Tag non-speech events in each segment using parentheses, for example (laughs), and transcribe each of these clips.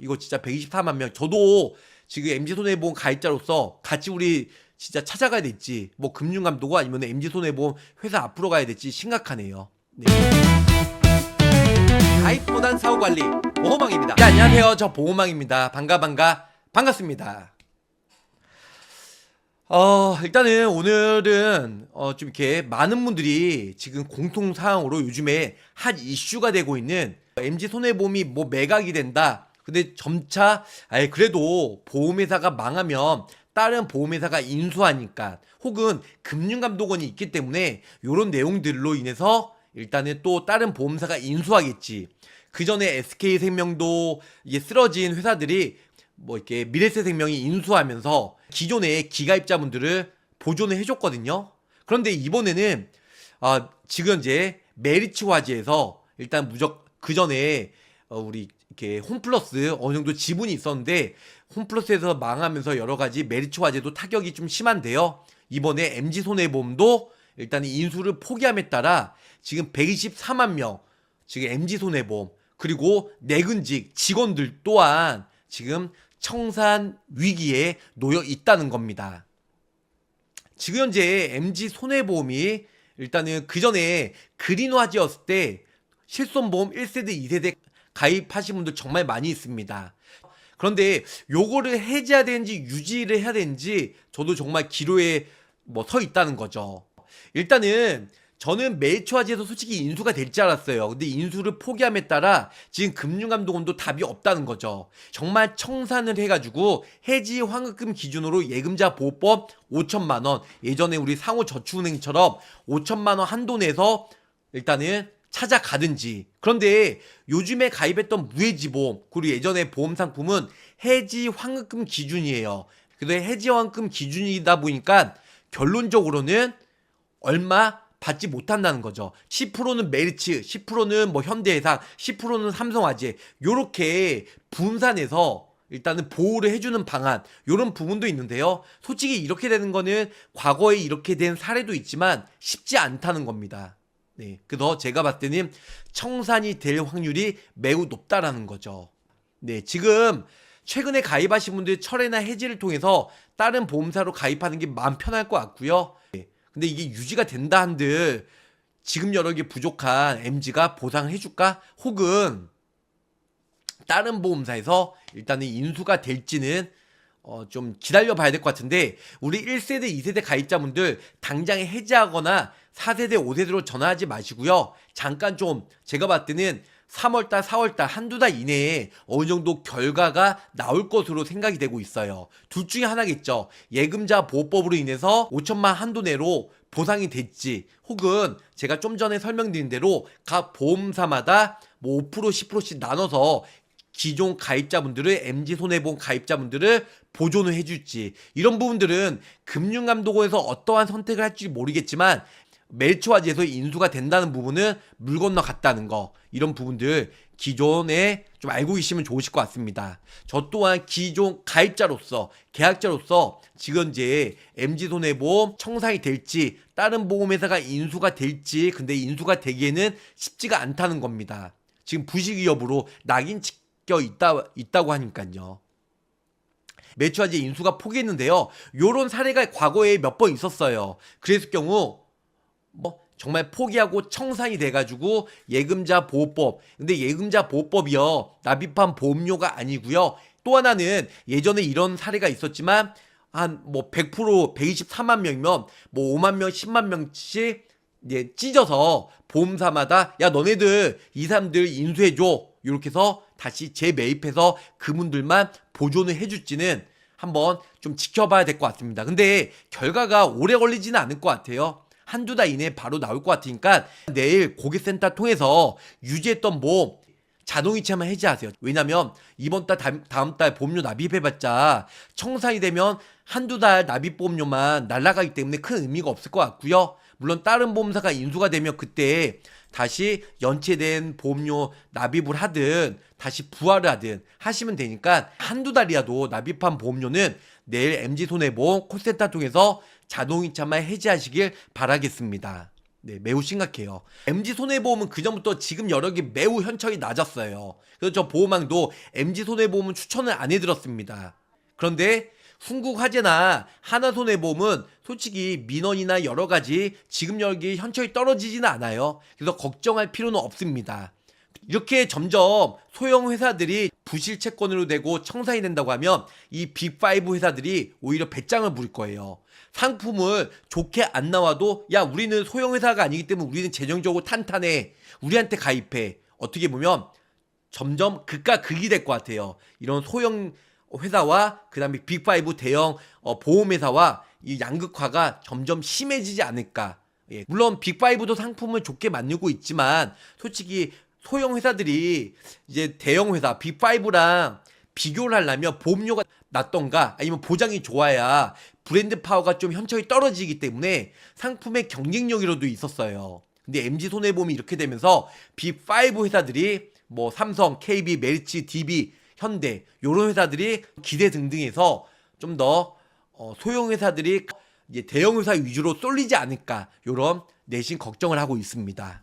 이거 진짜 124만 명. 저도 지금 MG 손해보험 가입자로서 같이 우리 진짜 찾아가야 될지 뭐 금융감독 아니면 MG 손해보험 회사 앞으로 가야 될지 심각하네요. 네. 가입보단 사후관리 보호망입니다. 네, 안녕하세요. 저 보호망입니다. 반가 반가 반갑습니다. 어, 일단은 오늘은 어, 좀 이렇게 많은 분들이 지금 공통 사항으로 요즘에 한 이슈가 되고 있는 MG 손해보험이 뭐 매각이 된다. 근데 점차 아예 그래도 보험회사가 망하면 다른 보험회사가 인수하니까 혹은 금융감독원이 있기 때문에 이런 내용들로 인해서 일단은 또 다른 보험사가 인수하겠지. 그 전에 SK생명도 이게 쓰러진 회사들이 뭐 이렇게 미래세 생명이 인수하면서 기존의 기가입자분들을 보존을 해줬거든요. 그런데 이번에는 아 지금 이제 메리츠 화재에서 일단 무적 그 전에 어, 우리 이렇게 홈플러스 어느 정도 지분이 있었는데 홈플러스에서 망하면서 여러 가지 메리츠 화재도 타격이 좀 심한데요. 이번에 MG 손해보험도 일단 인수를 포기함에 따라 지금 124만 명 지금 MG 손해보험 그리고 내근직 직원들 또한 지금 청산 위기에 놓여 있다는 겁니다. 지금 현재 MG 손해보험이 일단은 그 전에 그린화지였을 때 실손보험 1세대, 2세대 가입하신 분들 정말 많이 있습니다. 그런데 요거를 해제해야 되는지 유지를 해야 되는지 저도 정말 기로에 뭐 서 있다는 거죠. 일단은 저는 메이초화지에서 솔직히 인수가 될 줄 알았어요. 근데 인수를 포기함에 따라 지금 금융감독원도 답이 없다는 거죠. 정말 청산을 해가지고 해지 환급금 기준으로 예금자 보호법 5천만 원 예전에 우리 상호저축은행처럼 5천만 원 한도 내서 일단은 찾아가든지 그런데 요즘에 가입했던 무해지 보험 그리고 예전에 보험 상품은 해지 환급금 기준이에요. 그래서 해지 환급금 기준이다 보니까 결론적으로는 얼마 받지 못한다는 거죠. 10%는 메리츠, 10%는 뭐 현대해상, 10%는 삼성화재 요렇게 분산해서 일단은 보호를 해주는 방안 요런 부분도 있는데요. 솔직히 이렇게 되는 거는 과거에 이렇게 된 사례도 있지만 쉽지 않다는 겁니다. 네, 그래서 제가 때는 청산이 될 확률이 매우 높다라는 거죠. 네, 지금 최근에 가입하신 분들 철회나 해지를 통해서 다른 보험사로 가입하는 게 마음 편할 것 같고요. 네, 근데 이게 유지가 된다 한들 지금 개 부족한 MG가 보상을 해줄까? 혹은 다른 보험사에서 일단은 인수가 될지는 어, 좀 기다려 봐야 될 것 같은데 우리 1세대, 2세대 가입자분들 당장에 해지하거나 4세대, 5세대로 전화하지 마시고요. 잠깐 좀 제가 봤을 때는 3월달, 4월달 한두 달 이내에 어느 정도 결과가 나올 것으로 생각이 되고 있어요. 둘 중에 하나겠죠. 예금자 보호법으로 인해서 5천만 한도 내로 보상이 됐지. 혹은 제가 좀 전에 설명드린 대로 각 보험사마다 뭐 5% 10%씩 나눠서 기존 가입자분들을 MG 손해보험 가입자분들을 보존을 해줄지 이런 부분들은 금융감독원에서 어떠한 선택을 할지 모르겠지만 멜초화지에서 인수가 된다는 부분은 물 건너 갔다는 거 이런 부분들 기존에 좀 알고 계시면 좋으실 것 같습니다. 저 또한 기존 가입자로서 계약자로서 지금 이제 MG 손해보험 청산이 될지 다른 보험회사가 인수가 될지 근데 인수가 되기에는 쉽지가 않다는 겁니다. 지금 여부로 낙인 찍혀 있다 있다고 하니까요. 매추화제 인수가 포기했는데요. 요런 사례가 과거에 몇 번 있었어요. 그랬을 경우 뭐 정말 포기하고 청산이 돼가지고 예금자 보호법. 근데 예금자 보호법이요 납입한 보험료가 아니고요. 또 하나는 예전에 이런 사례가 있었지만 한 뭐 100% 124만 명이면 뭐 5만 명, 10만 명씩 이제 찢어서 보험사마다 야 너네들 이 사람들 인수해 줘 이렇게 해서 다시 재매입해서 그분들만 보존을 해 줄지는 한번 좀 지켜봐야 될 것 같습니다. 근데 결과가 오래 걸리지는 않을 것 같아요. 한두 달 이내에 바로 나올 것 같으니까 내일 고객센터 통해서 유지했던 뭐 자동이체만 해지하세요. 왜냐면 이번 달 다음, 다음 달 보험료 납입해봤자 청산이 되면 한두 달 납입 보험료만 날라가기 때문에 큰 의미가 없을 것 같고요. 물론 다른 보험사가 인수가 되면 그때 다시 연체된 보험료 납입을 하든 다시 부활을 하든 하시면 되니까 한두 달이라도 납입한 보험료는 내일 MG손해보험 콜센터 통해서 자동이체만 해지하시길 바라겠습니다. 네, 매우 심각해요. MG 손해보험은 그전부터 지금 여력이 매우 현저히 낮았어요. 그래서 저 보험왕도 MG 손해보험은 추천을 안 해드렸습니다. 그런데 훈국화재나 하나손해보험은 솔직히 민원이나 여러 가지 지급 여력이 현저히 떨어지지는 않아요. 그래서 걱정할 필요는 없습니다. 이렇게 점점 소형 회사들이 부실 채권으로 되고 청산이 된다고 하면 이 빅5 회사들이 오히려 배짱을 부릴 거예요. 상품을 좋게 안 나와도 야 우리는 소형 회사가 아니기 때문에 우리는 재정적으로 탄탄해. 우리한테 가입해. 어떻게 보면 점점 극과 극이 될 것 같아요. 이런 소형 회사와 그다음에 빅5 대형 어, 보험회사와 이 양극화가 점점 심해지지 않을까. 예. 물론 빅5도 상품을 좋게 만들고 있지만 솔직히 소형 회사들이 이제 대형 회사 빅5랑 비교를 하려면 보험료가 낮던가 아니면 보장이 좋아야 브랜드 파워가 좀 현저히 떨어지기 때문에 상품의 경쟁력이라도 있었어요. 근데 MG 손해보험이 이렇게 되면서 빅5 회사들이 뭐 삼성, KB, 메리츠, DB, 현대 요런 회사들이 기대 등등해서 좀더 어, 소형 회사들이 대형 회사 위주로 쏠리지 않을까 요런 내심 걱정을 하고 있습니다.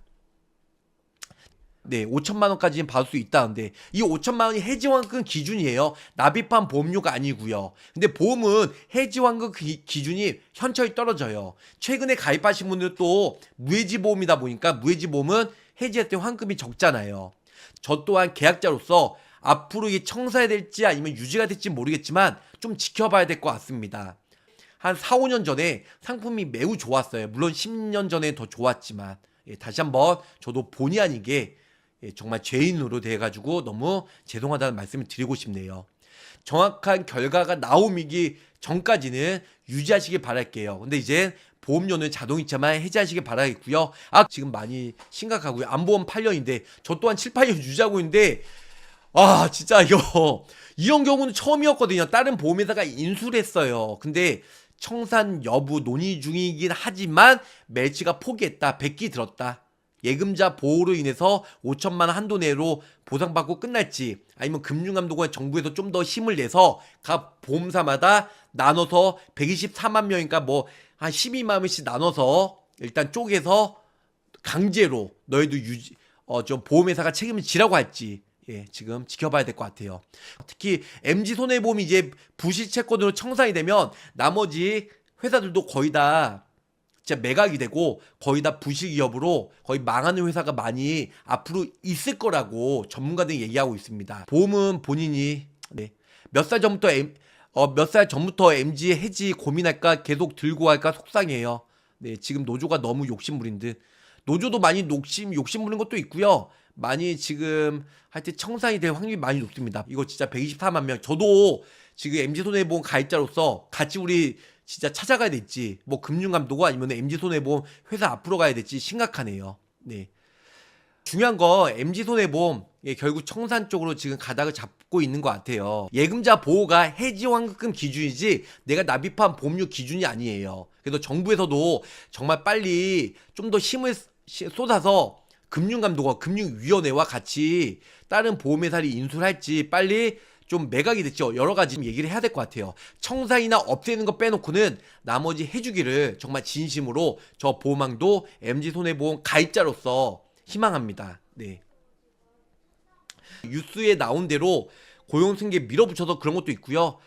네, 5천만 원까지는 받을 수 있다는데 이 5천만 원이 해지환급 기준이에요. 납입한 보험료가 아니고요. 근데 보험은 해지환급 기, 기준이 현저히 떨어져요. 최근에 가입하신 분들 또 무해지 보험이다 보니까 무해지 보험은 해지할 때 환급이 적잖아요. 저 또한 계약자로서 앞으로 이게 청사야 될지 아니면 유지가 될지 모르겠지만 좀 지켜봐야 될 것 같습니다. 한 4, 5년 전에 상품이 매우 좋았어요. 물론 10년 전에 더 좋았지만 예, 다시 한번 저도 본의 아니게 예, 정말 죄인으로 돼가지고 너무 죄송하다는 말씀을 드리고 싶네요. 정확한 결과가 나오기 전까지는 유지하시길 바랄게요. 근데 이제 보험료는 자동이체만 해지하시길 바라겠고요. 아 지금 많이 심각하고요. 안보험 8년인데 저 또한 7, 8년 유지하고 있는데 아 진짜 이거 (laughs) 이런 경우는 처음이었거든요. 다른 보험회사가 인수를 했어요. 근데 청산 여부 논의 중이긴 하지만 멜치가 포기했다. 100기 들었다. 예금자 보호로 인해서 5천만 원 한도 내로 보상받고 끝날지 아니면 금융감독원 정부에서 좀 더 힘을 내서 각 보험사마다 나눠서 124만 명이니까 뭐 한 12만 원씩 나눠서 일단 쪼개서 강제로 너희도 유지 어 좀 보험회사가 책임을 지라고 할지 예, 지금 지켜봐야 될 것 같아요. 특히 MG 손해보험이 이제 부실 채권으로 청산이 되면 나머지 회사들도 거의 다 진짜 매각이 되고 거의 다 부실 기업으로 거의 망하는 회사가 많이 앞으로 있을 거라고 전문가들이 얘기하고 있습니다. 보험은 본인이 네. 몇 살 전부터 어, 몇 살 전부터 MG 해지 고민할까 계속 들고 할까 속상해요. 네, 지금 노조가 너무 욕심부린 듯. 노조도 많이 욕심 욕심부린 것도 있고요. 많이 지금 하여튼 청산이 될 확률이 많이 높습니다. 이거 진짜 124만 명. 저도 지금 MG 손해보험 가입자로서 같이 우리 진짜 찾아가야 될지 뭐 금융감독 아니면 MG 손해보험 회사 앞으로 가야 될지 심각하네요. 네. 중요한 거 MG 손해보험 예, 결국 청산 쪽으로 지금 가닥을 잡고 있는 것 같아요. 예금자 보호가 해지 환급금 기준이지 내가 납입한 보험료 기준이 아니에요. 그래서 정부에서도 정말 빨리 좀 더 힘을 쏟아서 금융감독원, 금융위원회와 같이 다른 보험회사를 인수를 할지 빨리 좀 매각이 됐죠. 여러 가지 얘기를 해야 될 것 같아요. 청산이나 없애는 거 빼놓고는 나머지 해주기를 정말 진심으로 저 보험왕도 MG손해보험 가입자로서 희망합니다. 네. 뉴스에 나온 대로 고용 승계 밀어붙여서 그런 것도 있고요.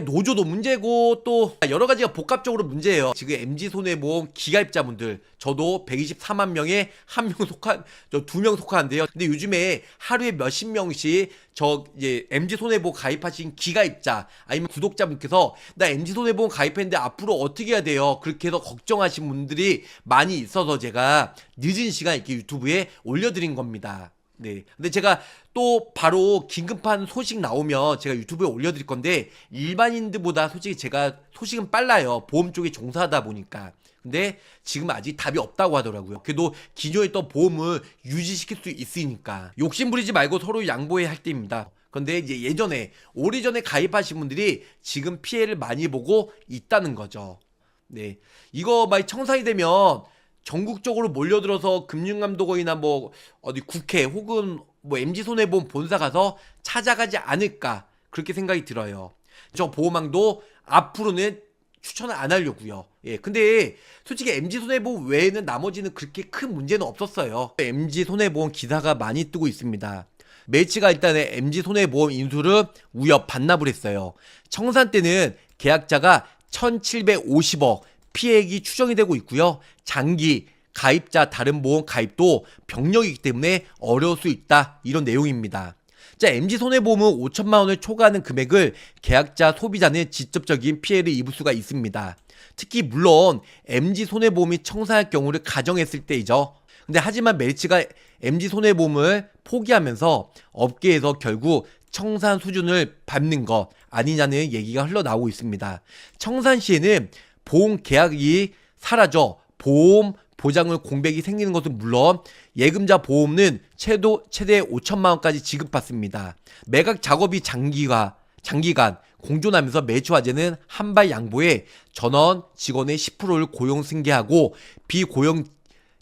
노조도 문제고 또 여러 가지가 복합적으로 문제예요. 지금 MG 손해보험 기가입자분들 저도 124만 명에 한 명 속한 저 두 명 속하는데요. 근데 요즘에 하루에 몇십 명씩 저 이제 MG 손해보험 가입하신 기가입자 아니면 구독자분께서 나 MG 손해보험 가입했는데 앞으로 어떻게 해야 돼요? 그렇게 해서 걱정하신 분들이 많이 있어서 제가 늦은 시간 이렇게 유튜브에 올려드린 겁니다. 네. 근데 제가 또 바로 긴급한 소식 나오면 제가 유튜브에 올려드릴 건데 일반인들보다 솔직히 제가 소식은 빨라요. 보험 쪽에 종사하다 보니까. 근데 지금 아직 답이 없다고 하더라고요. 그래도 기존에 있던 보험을 유지시킬 수 있으니까 욕심 부리지 말고 서로 양보해야 할 때입니다. 그런데 이제 예전에 오래전에 가입하신 분들이 지금 피해를 많이 보고 있다는 거죠. 네. 이거 만약 청산이 되면 전국적으로 몰려들어서 금융감독원이나 뭐 어디 국회 혹은 뭐 MG 손해보험 본사 가서 찾아가지 않을까 그렇게 생각이 들어요. 저 보험왕도 앞으로는 추천을 안 하려고요. 예, 근데 솔직히 MG 손해보험 외에는 나머지는 그렇게 큰 문제는 없었어요. MG 손해보험 기사가 많이 뜨고 있습니다. 매치가 일단은 MG 손해보험 인수를 우여 반납을 했어요. 청산 때는 계약자가 1,750억 피해액이 추정이 되고 있고요. 장기 가입자 다른 보험 가입도 병력이기 때문에 어려울 수 있다. 이런 내용입니다. 자, MG 손해보험은 5천만 원을 초과하는 금액을 계약자 소비자는 직접적인 피해를 입을 수가 있습니다. 특히 물론 MG 손해보험이 청산할 경우를 가정했을 때이죠. 근데 하지만 멜치가 MG 손해보험을 포기하면서 업계에서 결국 청산 수준을 밟는 것 아니냐는 얘기가 흘러나오고 있습니다. 청산 시에는 보험 계약이 사라져 보험 보장을 공백이 생기는 것은 물론 예금자 보험은 최도 최대 5천만 원까지 지급받습니다. 매각 작업이 장기가 장기간 공존하면서 매출 화제는 한 발 양보에 전원 직원의 10%를 고용 승계하고 비고용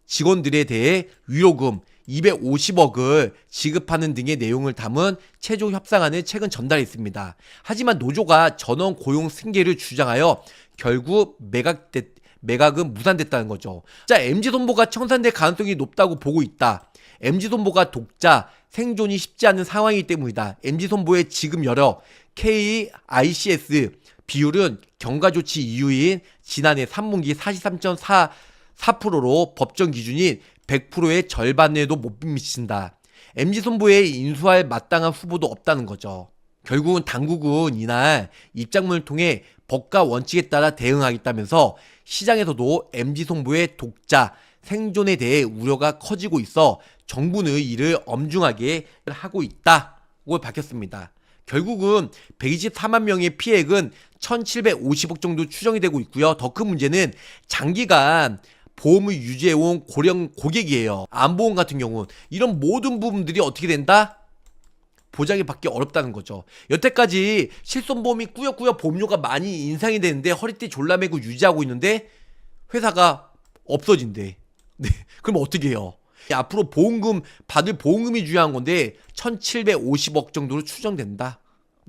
직원들에 대해 위로금 250억을 지급하는 등의 내용을 담은 최종 협상안을 최근 전달했습니다. 하지만 노조가 전원 고용 승계를 주장하여 결국 매각됐 매각은 무산됐다는 거죠. 자, MG 손보가 청산될 가능성이 높다고 보고 있다. MG 손보가 독자 생존이 쉽지 않은 상황이기 때문이다. MG 손보의 지금 여러 KICS 비율은 경과 조치 이후인 지난해 3분기 43.4 4%로 법정 기준인 100%의 절반에도 못 미친다. MG 손보에 인수할 마땅한 후보도 없다는 거죠. 결국은 당국은 이날 입장문을 통해 법과 원칙에 따라 대응하겠다면서 시장에서도 MG 손보의 독자 생존에 대해 우려가 커지고 있어 정부는 이를 엄중하게 하고 있다고 밝혔습니다. 결국은 124만 명의 피해액은 1,750억 정도 추정이 되고 있고요. 더 큰 문제는 장기간 보험을 유지해온 고령 고객이에요. 안보험 같은 경우는 이런 모든 부분들이 어떻게 된다? 보장이 받기 어렵다는 거죠. 여태까지 실손보험이 꾸역꾸역 보험료가 많이 인상이 되는데 허리띠 졸라매고 유지하고 있는데 회사가 없어진대. (laughs) 네. 그럼 어떻게 해요? 앞으로 보험금 받을 보험금이 중요한 건데 1750억 정도로 추정된다.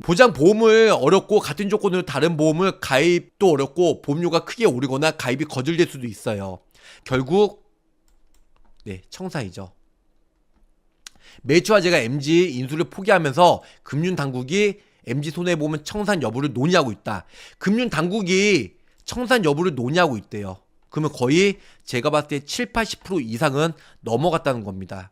보장 보험을 어렵고 같은 조건으로 다른 보험을 가입도 어렵고 보험료가 크게 오르거나 가입이 거절될 수도 있어요. 결국 네, 청산이죠. 매추화재가 MG 인수를 포기하면서 금융 당국이 MG 손해보험 청산 여부를 논의하고 있다. 금융 당국이 청산 여부를 논의하고 있대요. 그러면 거의 제가 봤을 때 7, 80% 이상은 넘어갔다는 겁니다.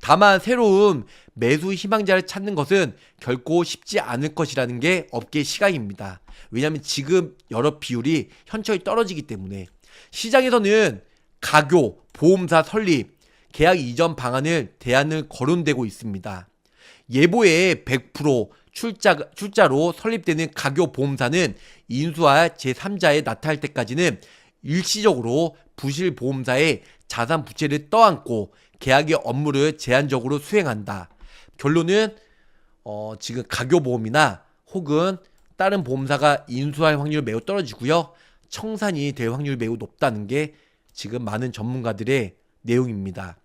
다만 새로운 매수 희망자를 찾는 것은 결코 쉽지 않을 것이라는 게 업계 시각입니다. 왜냐하면 지금 여러 비율이 현저히 떨어지기 때문에 시장에서는 가교, 보험사 설립, 계약 이전 방안을 대안을 거론되고 있습니다. 예보에 100% 출자, 출자로 설립되는 가교 보험사는 인수할 제3자에 나타날 때까지는 일시적으로 부실 보험사의 자산 부채를 떠안고 계약의 업무를 제한적으로 수행한다. 결론은 어, 지금 가교 보험이나 혹은 다른 보험사가 인수할 확률이 매우 떨어지고요. 청산이 될 확률이 매우 높다는 게 지금 많은 전문가들의 내용입니다.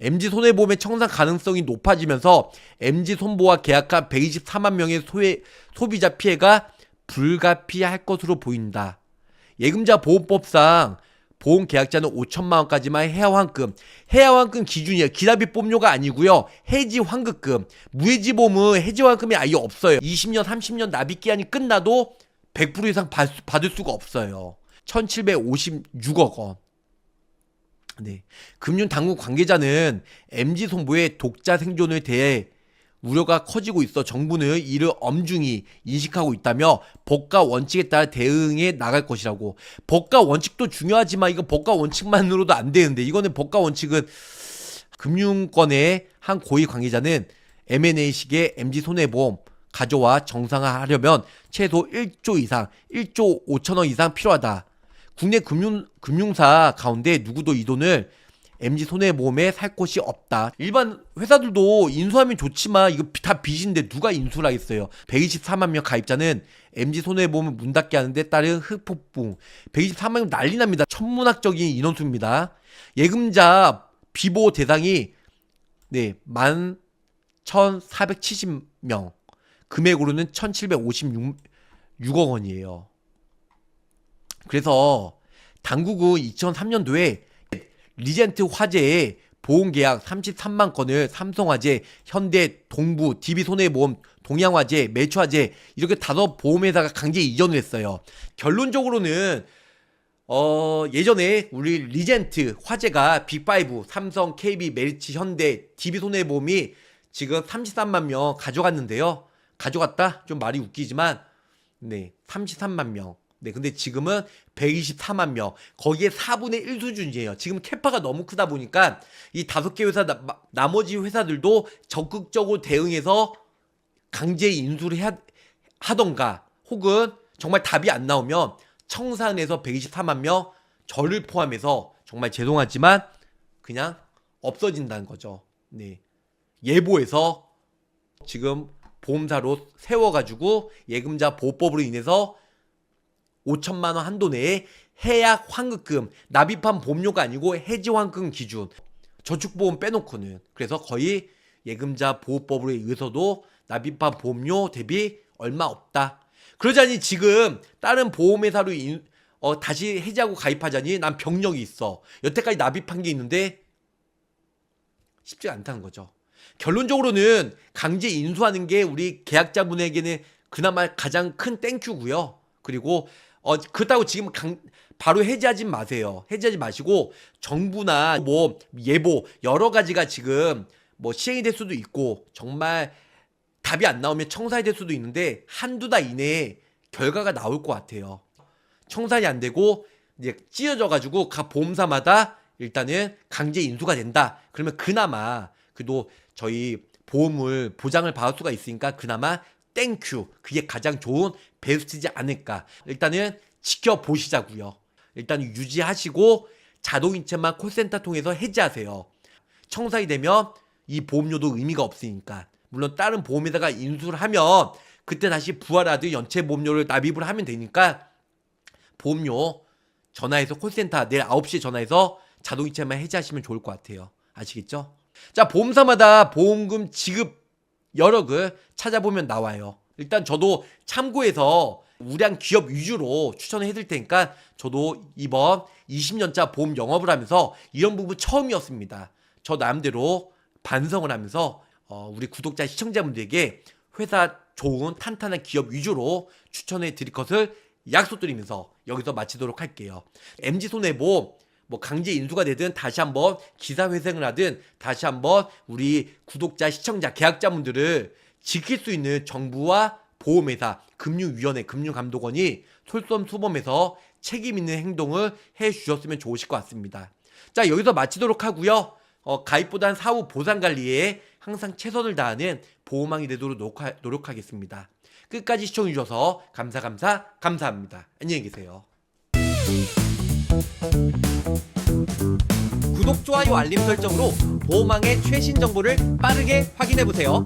MG 손해보험의 청산 가능성이 높아지면서 MG 손보와 계약한 124만 명의 소외, 소비자 피해가 불가피할 것으로 보인다. 예금자 보험법상 보험 계약자는 5천만 원까지만 해야 환급. 해야 환급 기준이에요. 기납입 보험료가 아니고요. 해지 환급금. 무해지 보험은 해지 환급이 아예 없어요. 20년, 30년 납입 기한이 끝나도 100% 이상 받을 수가 없어요. 1,756억 원. 네. 금융 당국 관계자는 MG 손보의 독자 생존에 대해 우려가 커지고 있어 정부는 이를 엄중히 인식하고 있다며 법과 원칙에 따라 대응해 나갈 것이라고. 법과 원칙도 중요하지만 이거 법과 원칙만으로도 안 되는데 이거는 법과 원칙은 금융권의 한 고위 관계자는 M&A식의 MG 손해보험 가져와 정상화하려면 최소 1조 이상, 1조 5천억 이상 필요하다. 국내 금융, 금융사 가운데 누구도 이 돈을 MG 손해보험에 살 곳이 없다. 일반 회사들도 인수하면 좋지만 이거 다 빚인데 누가 인수를 하겠어요. 124만 명 가입자는 MG 손해보험을 문 닫게 하는데 따른 흑폭풍. 124만 명 난리 납니다. 천문학적인 인원수입니다. 예금자 비보 대상이 네, 만 1,470명. 금액으로는 1,756억 원이에요. 그래서 당국은 2003년도에 리젠트 화재의 보험계약 33만 건을 삼성화재, 현대, 동부, DB손해보험, 동양화재, 매추화재 이렇게 다섯 보험회사가 강제 이전을 했어요. 결론적으로는 어, 예전에 우리 리젠트 화재가 빅5 삼성, KB, 메리츠, 현대, DB손해보험이 지금 33만 명 가져갔는데요. 가져갔다? 좀 말이 웃기지만 네, 33만 명. 네, 근데 지금은 124만 명. 거기에 4분의 1 수준이에요. 지금 캐파가 너무 크다 보니까 이 다섯 개 회사, 나, 나머지 회사들도 적극적으로 대응해서 강제 인수를 해야, 하던가 혹은 정말 답이 안 나오면 청산에서 124만 명, 저를 포함해서 정말 죄송하지만 그냥 없어진다는 거죠. 네. 예보에서 지금 보험사로 세워가지고 예금자 보호법으로 인해서 5천만 원 한도 내에 해약 환급금 납입한 보험료가 아니고 해지 환급금 기준 저축보험 빼놓고는 그래서 거의 예금자 보호법으로 의해서도 납입한 보험료 대비 얼마 없다. 그러자니 지금 다른 보험회사로 인- 어, 다시 해지하고 가입하자니 난 병력이 있어. 여태까지 납입한 게 있는데 쉽지 않다는 거죠. 결론적으로는 강제 인수하는 게 우리 계약자분에게는 그나마 가장 큰 땡큐고요. 그리고 어 그렇다고 지금 강, 바로 해지하지 마세요. 해지하지 마시고 정부나 뭐 예보 여러 가지가 지금 뭐 시행이 될 수도 있고 정말 답이 안 나오면 청산이 될 수도 있는데 한두 달 이내에 결과가 나올 것 같아요. 청산이 안 되고 이제 찢어져 가지고 각 보험사마다 일단은 강제 인수가 된다. 그러면 그나마 그래도 저희 보험을 보장을 받을 수가 있으니까 그나마 땡큐 그게 가장 좋은 베스트지 않을까. 일단은 지켜보시자고요. 일단 유지하시고 자동이체만 콜센터 통해서 해지하세요. 청산이 되면 이 보험료도 의미가 없으니까 물론 다른 보험에다가 인수를 하면 그때 다시 부활하듯 연체 보험료를 납입을 하면 되니까 보험료 전화해서 콜센터 내일 9시에 전화해서 자동이체만 해지하시면 좋을 것 같아요. 아시겠죠? 자, 보험사마다 보험금 지급 여력을 찾아보면 나와요. 일단 저도 참고해서 우량 기업 위주로 추천을 해드릴 테니까 저도 이번 20년차 보험 영업을 하면서 이런 부분 처음이었습니다. 저 나름대로 반성을 하면서 어, 우리 구독자 시청자분들에게 회사 좋은 탄탄한 기업 위주로 추천해 드릴 것을 약속드리면서 여기서 마치도록 할게요. MG 손해보험 뭐 강제 인수가 되든 다시 한번 기사 회생을 하든 다시 한번 우리 구독자 시청자 계약자분들을 지킬 수 있는 정부와 보험회사 금융위원회 금융감독원이 솔선수범해서 책임 있는 행동을 해 주셨으면 좋으실 것 같습니다. 자 여기서 마치도록 하고요. 어, 가입보단 사후 보상 관리에 항상 최선을 다하는 보험왕이 되도록 노력하, 노력하겠습니다. 끝까지 시청해 주셔서 감사 감사 감사합니다. 안녕히 계세요. 구독, 좋아요, 알림 설정으로 보험왕의 최신 정보를 빠르게 확인해 보세요.